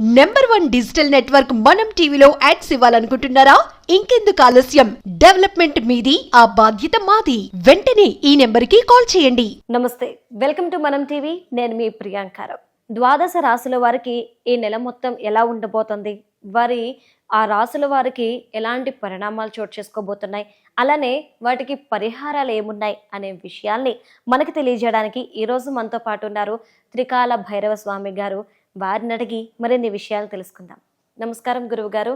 Number one digital network మనం టీవీలో ads ఇవ్వాలనుకుంటున్నారా? ఇంకెందుకు ఆలస్యం? డెవలప్మెంట్ మీది ఆ బాధ్యత మాది. వెంటనే ఈ నెంబర్కి కాల్ చేయండి. నమస్తే వెల్కమ్ టు మనం టీవీ నేను మీ ప్రియాంకారం ద్వాదశ రాశుల వారికి ఈ నెల మొత్తం ఎలా ఉండబోతుంది? వారి ఆ రాశుల వారికి ఎలాంటి పరిణామాలు చోటు చేసుకోబోతున్నాయి? అలానే వాటికి పరిహారాలు ఏమున్నాయి అనే విషయాల్ని మనకి తెలియజేయడానికి ఈరోజు మనతో పాటు ఉన్నారు త్రికాల భైరవ స్వామి గారు. వారిని అడిగి మరిన్ని విషయాలు తెలుసుకుందాం. నమస్కారం గురువు గారు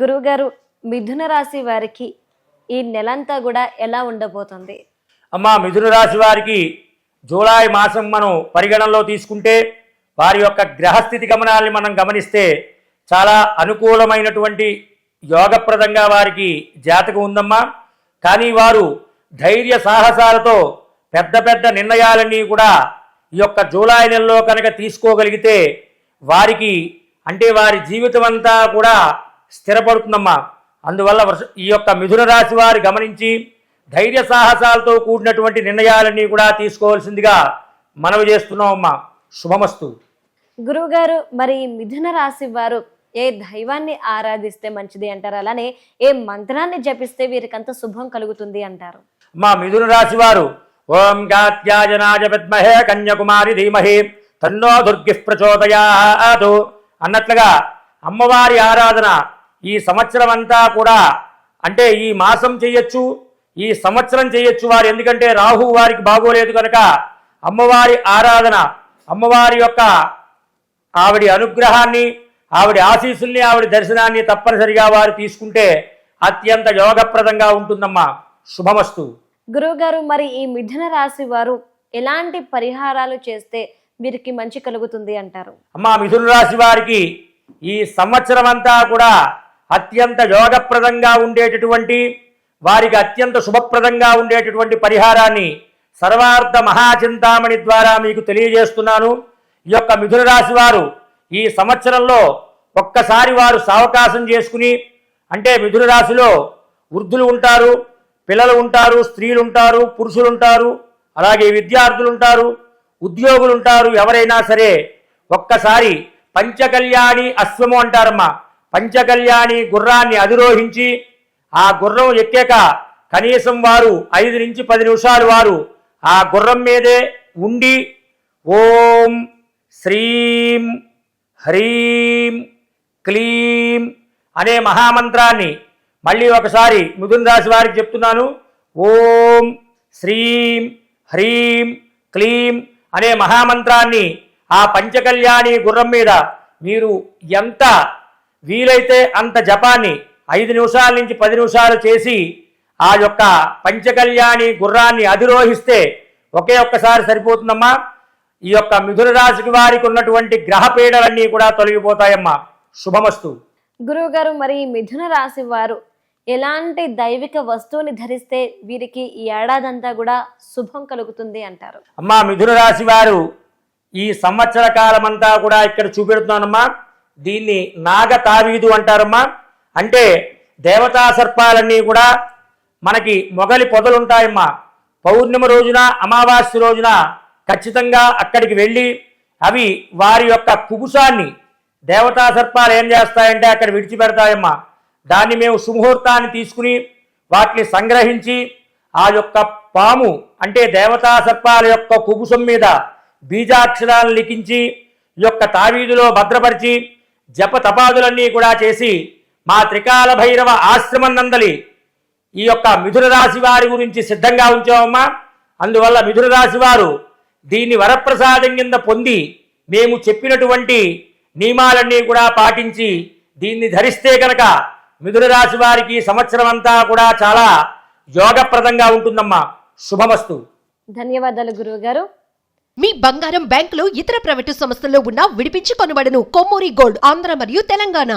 గురువుగారు మిథున రాశి వారికి ఈ నెలంతా కూడా ఎలా ఉండబోతుంది? అమ్మా మిథున రాశి వారికి జూలై మాసం మనం పరిగణనలో తీసుకుంటే వారి యొక్క గ్రహస్థితి గమనాల్ని మనం గమనిస్తే చాలా అనుకూలమైనటువంటి యోగప్రదంగా వారికి జాతకం ఉందమ్మా. కానీ వారు ధైర్య సాహసాలతో పెద్ద పెద్ద నిర్ణయాలన్నీ కూడా ఈ యొక్క జూలై నెలలో కనుక తీసుకోగలిగితే వారికి అంటే వారి జీవితం అంతా కూడా స్థిరపడుతుందమ్మా. అందువల్ల ఈ యొక్క మిథున రాశి వారు గమనించి ధైర్య సాహసాలతో కూడినటువంటి నిర్ణయాలన్నీ కూడా తీసుకోవాల్సిందిగా మనవి చేస్తున్నామమ్మా. శుభమస్తు. గురువుగారు మరి మిథున రాశి వారు ఏ దైవాన్ని ఆరాధిస్తే మంచిది అంటారు? అలానే ఏ మంత్రాన్ని జపిస్తే వీరికంత శుభం కలుగుతుంది అంటారు? మా మిథున రాశి వారు ఓం గాత్యాజనాయ విద్మహే కన్యాకుమారి ధీమహి. తన్నో దుర్గి ప్రచోదయాదు అన్నట్లుగా అమ్మవారి ఆరాధన ఈ సంవత్సరం అంతా కూడా అంటే ఈ మాసం చేయొచ్చు ఈ సంవత్సరం చేయొచ్చు వారు. ఎందుకంటే రాహు వారికి బాగోలేదు కనుక అమ్మవారి ఆరాధన అమ్మవారి యొక్క ఆవిడ అనుగ్రహాన్ని ఆవిడ ఆశీస్సుల్ని ఆవిడ దర్శనాన్ని తప్పనిసరిగా వారు తీసుకుంటే అత్యంత యోగప్రదంగా ఉంటుందమ్మా. శుభమస్తు. గురువుగారు మరి ఈ మిథున రాశి వారు ఎలాంటి పరిహారాలు చేస్తే వీరికి మంచి కలుగుతుంది అంటారు? అమ్మా మిథున రాశి వారికి ఈ సంవత్సరం అంతా కూడా అత్యంత యోగప్రదంగా ఉండేటటువంటి వారికి అత్యంత శుభప్రదంగా ఉండేటటువంటి పరిహారాన్ని సర్వార్థ మహాచింతామణి ద్వారా మీకు తెలియజేస్తున్నాను. ఈ యొక్క మిథున రాశి వారు ఈ సంవత్సరంలో ఒక్కసారి వారు సావకాశం చేసుకుని అంటే మిథున రాశిలో వృద్ధులు ఉంటారు. పిల్లలు ఉంటారు స్త్రీలు ఉంటారు పురుషులు ఉంటారు అలాగే విద్యార్థులు ఉంటారు ఉద్యోగులు ఉంటారు ఎవరైనా సరే ఒక్కసారి పంచకళ్యాణి అశ్వము అంటారమ్మా. పంచకళ్యాణి గుర్రాన్ని అధిరోహించి ఆ గుర్రం ఎక్కాక కనీసం వారు ఐదు నుంచి పది నిమిషాలు వారు ఆ గుర్రం మీదే ఉండి ఓం శ్రీం హ్రీం క్లీం అనే మహామంత్రాన్ని మళ్ళీ ఒకసారి మిథున రాశి వారికి చెప్తున్నాను. ఓం శ్రీం హ్రీం క్లీం అనే మహామంత్రాన్ని ఆ పంచకళ్యాణి గుర్రం మీద మీరు ఎంత వీలైతే అంత జపాన్ని ఐదు నిమిషాల నుంచి పది నిమిషాలు చేసి ఆ యొక్క పంచకళ్యాణి గుర్రాన్ని అధిరోహిస్తే ఒకే ఒక్కసారి సరిపోతుందమ్మా. ఈ యొక్క మిథున రాశికి వారికి ఉన్నటువంటి గ్రహ పీడలన్నీ కూడా తొలగిపోతాయమ్మా. శుభమస్తు. గురువుగారు మరి మిథున రాశి వారు ఎలాంటి దైవిక వస్తువుని ధరిస్తే వీరికి ఈ ఏడాదంతా కూడా శుభం కలుగుతుంది అంటారు. అమ్మా మిథున రాశి వారు ఈ సంవత్సర కాలమంతా కూడా ఇక్కడ చూపెడుతున్నానమ్మా. దీన్ని నాగ తావీదు అంటారమ్మా. అంటే దేవతా సర్పాలన్నీ కూడా మనకి మొగలి పొదలుంటాయమ్మా. పౌర్ణమి రోజున అమావాస్య రోజున ఖచ్చితంగా అక్కడికి వెళ్ళి అవి వారి యొక్క కుబుసాన్ని దేవతా సర్పాలు ఏం చేస్తాయంటే అక్కడ విడిచిపెడతాయమ్మా. దాన్ని మేము సుముహూర్తాన్ని తీసుకుని వాటిని సంగ్రహించి ఆ యొక్క పాము అంటే దేవతా సర్పాల యొక్క కుబుసం మీద బీజాక్షరాలను లిఖించి ఈ యొక్క తావీదులో భద్రపరిచి జప తపాదులన్నీ కూడా చేసి మా త్రికాల భైరవ ఆశ్రమం నందలి ఈ యొక్క మిథున రాశి వారి గురించి సిద్ధంగా ఉంచామమ్మా. అందువల్ల మిథున రాశి వారు దీన్ని వరప్రసాదం కింద పొంది మేము చెప్పినటువంటి నియమాలన్నీ కూడా పాటించి దీన్ని ధరిస్తే కనుక మిథున రాశి వారికి సంవత్సరం అంతా కూడా చాలా యోగప్రదంగా ఉంటుందమ్మా. శుభమస్తు. ధన్యవాదాలు గురువుగారు. మీ బంగారం బ్యాంకులో ఇతర ప్రైవేటు సంస్థల్లో ఉన్న విడిపించి కొనబడను కొమ్మూరి గోల్డ్ ఆంధ్ర మరియు తెలంగాణ.